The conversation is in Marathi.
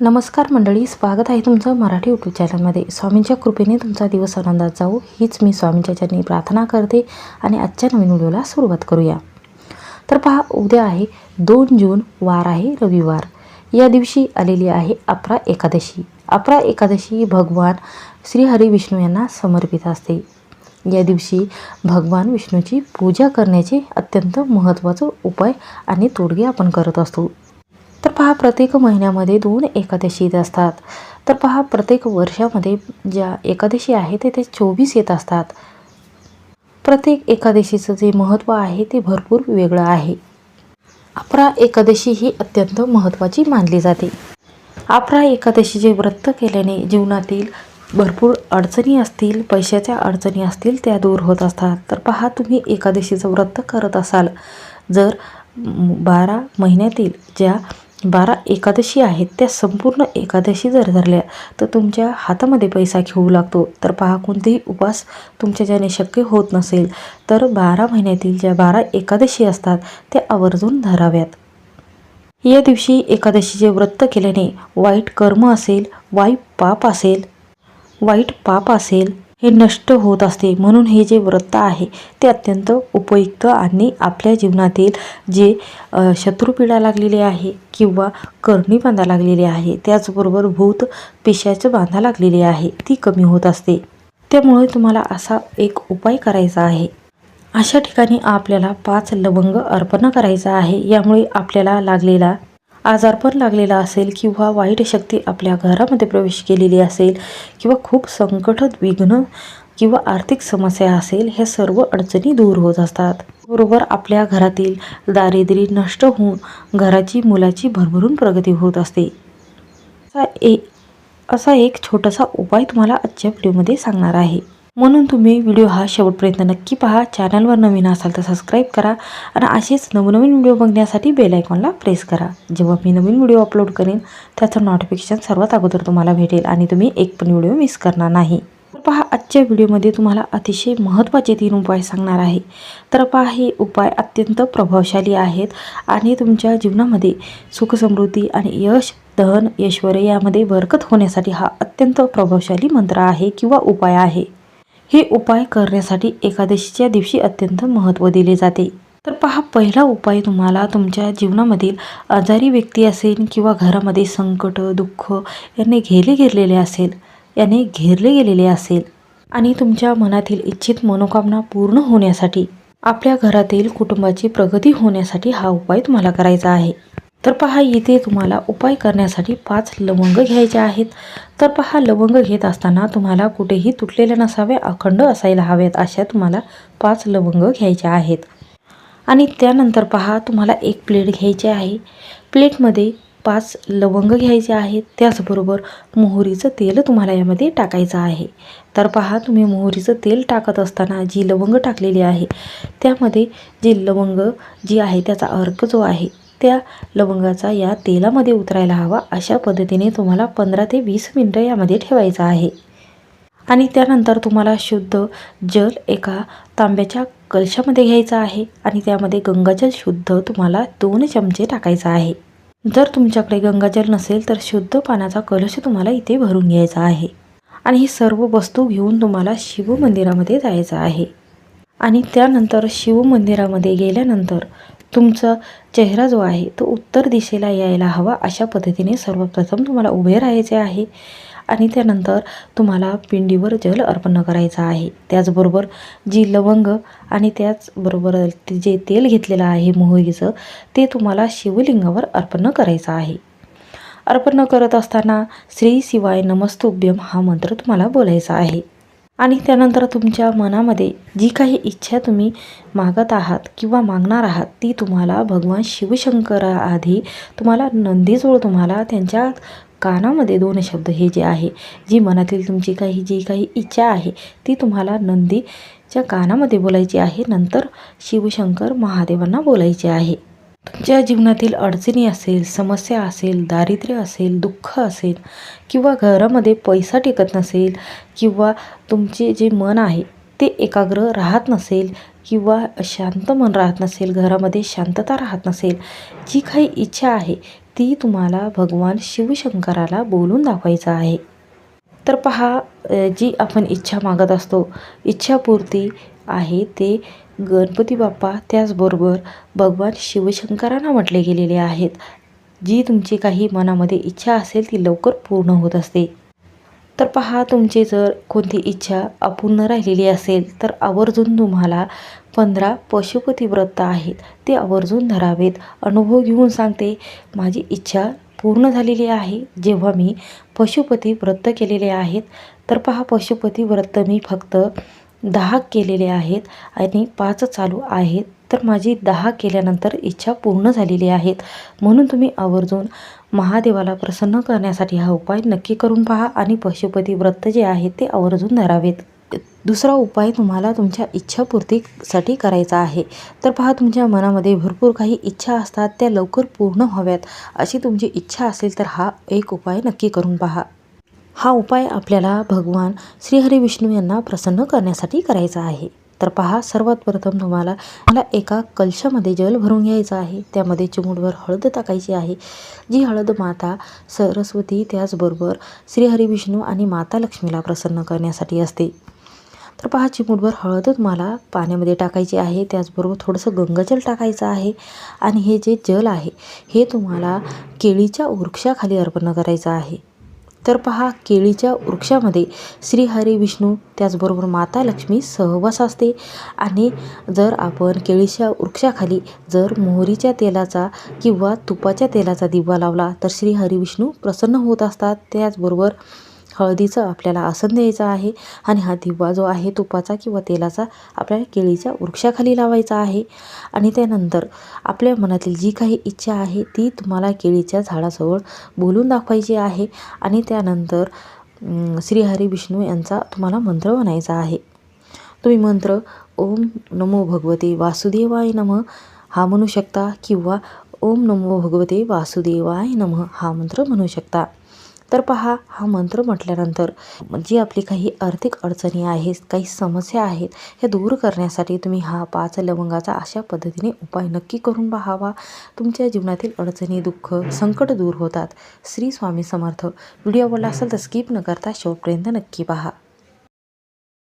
नमस्कार मंडळी स्वागत आहे तुमचं मराठी यूट्यूब चॅनलमध्ये स्वामींच्या कृपेने तुमचा दिवस आनंदात जाऊ हीच मी स्वामींच्या चरणी प्रार्थना करते आणि आजच्या नवीन व्हिडिओला सुरुवात करूया. तर पहा उद्या आहे दोन जून वार आहे रविवार. या दिवशी आलेली आहे अपरा एकादशी. अपरा एकादशी भगवान श्रीहरी विष्णू यांना समर्पित असते. या दिवशी भगवान विष्णूची पूजा करण्याचे अत्यंत महत्त्वाचा उपाय आणि तोडगे आपण करत असतो. तर पहा प्रत्येक महिन्यामध्ये दोन एकादशी येत असतात. तर पहा प्रत्येक वर्षामध्ये ज्या एकादशी आहे ते ते चोवीस येत असतात. प्रत्येक एकादशीचं जे महत्त्व आहे ते भरपूर वेगळं आहे. अपरा एकादशी ही अत्यंत महत्त्वाची मानली जाते. अपरा एकादशीचे व्रत केल्याने जीवनातील भरपूर अडचणी असतील पैशाच्या अडचणी असतील त्या दूर होत असतात. तर पहा तुम्ही एकादशीचं व्रत करत असाल जर बारा महिन्यातील ज्या बारा एकादशी आहेत त्या संपूर्ण एकादशी जर धरल्या तर तुमच्या हातामध्ये पैसा घेऊ लागतो. तर पहा कोणतेही उपास तुमच्या ज्याने शक्य होत नसेल तर बारा महिन्यातील ज्या बारा एकादशी असतात त्या आवर्जून धराव्यात. या दिवशी एकादशीचे व्रत केल्याने वाईट कर्म असेल वाईट पाप असेल वाईट पाप असेल हे नष्ट होत असते. म्हणून हे जे व्रत आहे ते अत्यंत उपयुक्त आणि आपल्या जीवनातील जे शत्रुपीडा लागलेली आहे किंवा करणी बांधा लागलेली आहे त्याचबरोबर भूत पिशाचं बांधा लागलेली आहे ती कमी होत असते. त्यामुळे तुम्हाला असा एक उपाय करायचा आहे. अशा ठिकाणी आपल्याला पाच लवंग अर्पण करायचा आहे. यामुळे आपल्याला लागलेला आजारपण लागलेला असेल किंवा वाईट शक्ती आपल्या घरामध्ये प्रवेश केलेली असेल किंवा खूप संकट विघ्न किंवा आर्थिक समस्या असेल ह्या सर्व अडचणी दूर होत असतात. बरोबर आपल्या घरातील दारिद्र्य नष्ट होऊन घराची मुलाची भरभरून प्रगती होत असते. असा ए असा एक छोटासा उपाय तुम्हाला आजच्या व्हिडिओमध्ये सांगणार आहे. म्हणून तुम्ही व्हिडिओ हा शेवटपर्यंत नक्की पहा. चॅनलवर नवीन असाल तर सबस्क्राईब करा आणि असेच नवनवीन व्हिडिओ बघण्यासाठी बेल आयकॉनला प्रेस करा. जेव्हा मी नवीन व्हिडिओ अपलोड करेन त्याचं नोटिफिकेशन सर्वात अगोदर तुम्हाला भेटेल आणि तुम्ही एक पण व्हिडिओ मिस करणार नाही. तर पहा आजच्या व्हिडिओमध्ये तुम्हाला अतिशय महत्त्वाचे तीन उपाय सांगणार आहे. तर पहा हे उपाय अत्यंत प्रभावशाली आहेत आणि तुमच्या जीवनामध्ये सुखसमृद्धी आणि यश धन ऐश्वर यामध्ये बरकत होण्यासाठी हा अत्यंत प्रभावशाली मंत्र आहे किंवा उपाय आहे. हे उपाय करण्यासाठी एकादशीच्या दिवशी अत्यंत महत्त्व दिले जाते. तर पहा पहिला उपाय तुम्हाला तुमच्या जीवनामधील आजारी व्यक्ती असेल किंवा घरामध्ये संकट दुःख याने घेरले घेरलेले असेल याने घेरले गेलेले असेल आणि तुमच्या मनातील इच्छित मनोकामना पूर्ण होण्यासाठी आपल्या घरातील कुटुंबाची प्रगती होण्यासाठी हा उपाय तुम्हाला करायचा आहे. तर पहा इथे तुम्हाला उपाय करण्यासाठी पाच लवंग घ्यायचे आहेत. तर पहा लवंग घेत असताना तुम्हाला कुठेही तुटलेल्या नसाव्या अखंड असायला हव्यात अशा तुम्हाला पाच लवंग घ्यायच्या आहेत. आणि त्यानंतर पहा तुम्हाला एक प्लेट घ्यायची आहे. प्लेटमध्ये पाच लवंग घ्यायचे आहेत. त्याचबरोबर मोहरीचं तेल तुम्हाला यामध्ये टाकायचं आहे. तर पहा तुम्ही मोहरीचं तेल टाकत असताना जी लवंग टाकलेली आहे त्यामध्ये जी लवंग जी आहे त्याचा अर्क जो आहे त्या लवंगाचा या तेलामध्ये उतरायला हवा अशा पद्धतीने तुम्हाला पंधरा ते वीस मिनटं यामध्ये ठेवायचं आहे. आणि त्यानंतर तुम्हाला शुद्ध जल एका तांब्याच्या कलशामध्ये घ्यायचा आहे आणि त्यामध्ये गंगाजल शुद्ध तुम्हाला दोन चमचे टाकायचा आहे. जर तुमच्याकडे गंगाजल नसेल तर शुद्ध पाण्याचा कलश तुम्हाला इथे भरून घ्यायचा आहे. आणि ही सर्व वस्तू घेऊन तुम्हाला शिवमंदिरामध्ये जायचं आहे. आणि त्यानंतर शिवमंदिरामध्ये गेल्यानंतर तुमचा चेहरा जो आहे तो उत्तर दिशेला यायला हवा अशा पद्धतीने सर्वप्रथम तुम्हाला उभे राहायचे आहे. आणि त्यानंतर तुम्हाला पिंडीवर जल अर्पण करायचं आहे. त्याचबरोबर जी लवंग आणि त्याचबरोबर ते जे तेल घेतलेलं आहे मोहरीचं ते तुम्हाला शिवलिंगावर अर्पण करायचं आहे. अर्पण करत असताना श्री शिवाय नमस्तुभ्यम हा मंत्र तुम्हाला बोलायचा आहे. आणि त्यानंतर तुमच्या मनामध्ये जी काही इच्छा तुम्ही मागत आहात किंवा मागणार आहात ती तुम्हाला भगवान शिवशंकराआधी तुम्हाला नंदीजवळ तुम्हाला त्यांच्या कानामध्ये दोन शब्द हे जे आहे जी मनातील तुमची काही जी काही इच्छा आहे ती तुम्हाला नंदीच्या कानामध्ये बोलायची आहे. नंतर शिवशंकर महादेवांना बोलायचे आहे. तुमच्या जीवनातील अडचणी असेल समस्या असेल दारिद्र्य असेल दुःख असेल किंवा घरामध्ये पैसा टिकत नसेल किंवा तुमचे जे मन आहे ते एकाग्र राहत नसेल किंवा शांत मन राहत नसेल घरामध्ये शांतता राहत नसेल जी काही इच्छा आहे ती तुम्हाला भगवान शिवशंकराला बोलून दाखवायचं आहे. तर पहा जी आपण इच्छा मागत असतो इच्छापूर्ती आहे ते गणपती बाप्पा त्याचबरोबर भगवान शिवशंकरांना म्हटले गेलेले आहेत. जी तुमची काही मनामध्ये इच्छा असेल ती लवकर पूर्ण होत असते. तर पहा तुमची जर कोणती इच्छा अपूर्ण राहिलेली असेल तर आवर्जून तुम्हाला पंधरा पशुपती व्रत आहेत. ते आवर्जून धरावेत. अनुभव घेऊन सांगते माझी इच्छा पूर्ण झालेली आहे. जेव्हा मी पशुपती व्रत केलेले आहेत तर पहा पशुपती व्रत मी फक्त दहा केलेले आहेत आणि पाच चालू आहेत. तर माझी दहा केल्यानंतर इच्छा पूर्ण झालेली आहेत. म्हणून तुम्ही आवर्जून महादेवाला प्रसन्न करण्यासाठी हा उपाय नक्की करून पहा आणि पशुपती व्रत जे आहे ते आवर्जून धरावेत. दुसरा उपाय तुम्हाला तुमच्या इच्छापूर्तीसाठी करायचा आहे. तर पहा तुमच्या मनामध्ये भरपूर काही इच्छा असतात त्या लवकर पूर्ण व्हाव्यात. अशी तुमची इच्छा असेल तर हा एक उपाय नक्की करून पहा. हा उपाय आपल्याला भगवान श्रीहरी विष्णू यांना प्रसन्न करण्यासाठी करायचा आहे. तर पहा सर्वात प्रथम तुम्हाला मला एका कलशामध्ये जल भरून घ्यायचं आहे. त्यामध्ये चिमूटभर हळद टाकायची आहे. जी हळद माता सरस्वती त्याचबरोबर श्रीहरी विष्णू आणि माता लक्ष्मीला प्रसन्न करण्यासाठी असते. तर पहा चिमूटभर हळद तुम्हाला पाण्यामध्ये टाकायची आहे. त्याचबरोबर थोडंसं गंगाजल टाकायचं आहे. आणि हे जे जल आहे हे तुम्हाला केळीच्या वृक्षाखाली अर्पण करायचं आहे. तर पहा केळीच्या वृक्षामध्ये श्रीहरी विष्णू त्याचबरोबर माता लक्ष्मी सहवास असते. आणि जर आपण केळीच्या वृक्षाखाली जर मोहरीच्या तेलाचा किंवा तुपाच्या तेलाचा दिवा लावला तर श्री विष्णू प्रसन्न होत असतात. त्याचबरोबर हळदीचं आपल्याला आसन द्यायचं आहे आणि हा दिवा जो आहे तुपाचा किंवा तेलाचा आपल्याला केळीच्या वृक्षाखाली लावायचा आहे. आणि त्यानंतर आपल्या मनातील जी काही इच्छा आहे ती तुम्हाला केळीच्या झाडासवळ बोलून दाखवायची आहे. आणि त्यानंतर श्रीहरी विष्णू यांचा तुम्हाला मंत्र म्हणायचा आहे. तुम्ही मंत्र ओम नमो भगवते वासुदेवाय नम हा म्हणू शकता किंवा ओम नमो भगवते वासुदेवाय नम हा मंत्र म्हणू शकता. तर पहा हा मंत्र म्हटल्यानंतर जी आपली काही आर्थिक अडचणी आहेत काही समस्या आहेत ह्या दूर करण्यासाठी तुम्ही हा पाच लवंगाचा अशा पद्धतीने उपाय नक्की करून पाहावा. तुमच्या जीवनातील अडचणी दुःख संकट दूर होतात. श्री स्वामी समर्थ. व्हिडिओ आवडला असेल तर स्किप न करता शेवटपर्यंत नक्की पहा.